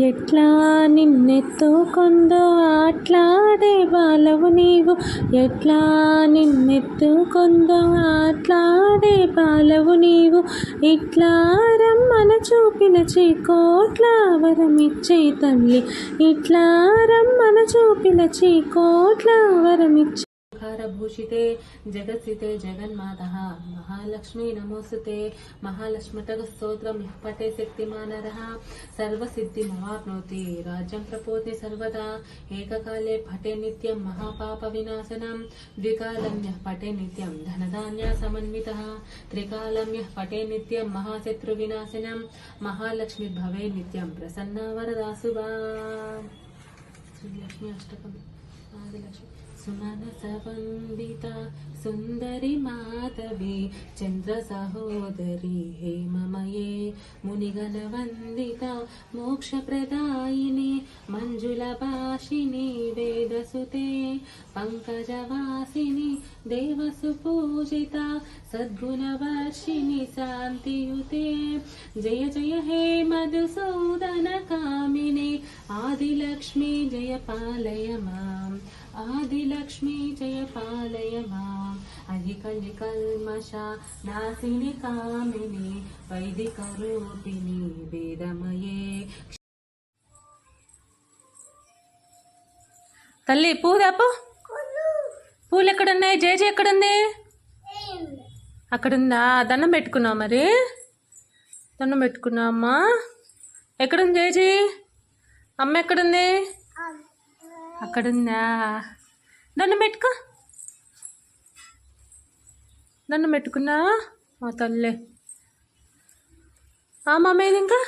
ఎట్లా నిన్నెత్తుకొందో అట్లాడే బాలవు నీవు. ఎట్లా నిన్నెత్తుకొందో అట్లాడే బాలవు నీవు. ఇట్లా రమ్మన చూపిన చీకోట్ల వరమిచ్చే తల్లి. ఇట్లా రమ్మన చూపిన చీకోట్ల వరమిచ్చే శ్రీరంగారంభారభూషితే జగత్సితే జగన్మాత మహాలక్ష్మీ నమోస్తుతే మహాలక్ష్మటగ స్తోత్రం పటే శక్తిమానర సర్వసిద్ధిమవాప్నోతి రాజ్యం ప్రపోతి సర్వదా ఏకకాలే పటే నిత్యం మహాపాప వినాశనం ద్వికాలమ్య పటే నిత్యం ధనధాన్య సమన్విత త్రికాలం యః పటే నిత్యం మహాశత్రు వినాశనం మహాలక్ష్మి భవే నిత్యం ప్రసన్న వరదాసువా. శ్రీలక్ష్మి అష్టకం. सुमनसवन्दिता सुन्दरि माधवी चन्द्रसहोदरी हेममये मुनिगणवन्दिता मोक्षप्रदायिनी मञ्जुलभाषिणी वेदसुते पङ्कजवासिनि देवसुपूजिता सद्गुणवर्षिणि शान्तियुते जय जय हे मधुसूदनकामिनि ఆదిలక్ష్మి జయపాలయ మాం ఆదిలక్ష్మి జయపాలయ మాం అధికలి కల్మష నాసిని కామిని వైదిక రూపిణి వేదమయే. తల్లి పూదాపు. పూలు ఎక్కడున్నాయి జేజీ ఎక్కడుంది? అక్కడుందా? దండం పెట్టుకున్నావు మరి? దండం పెట్టుకున్నామ్మా ఎక్కడుంది జేజీ అమ్మ ఎక్కడుంది? అక్కడుందా? నన్ను పెట్టుకో నన్ను పెట్టుకున్నా మా తల్లే. ఆ మమ్మీ ఇది ఇంకా?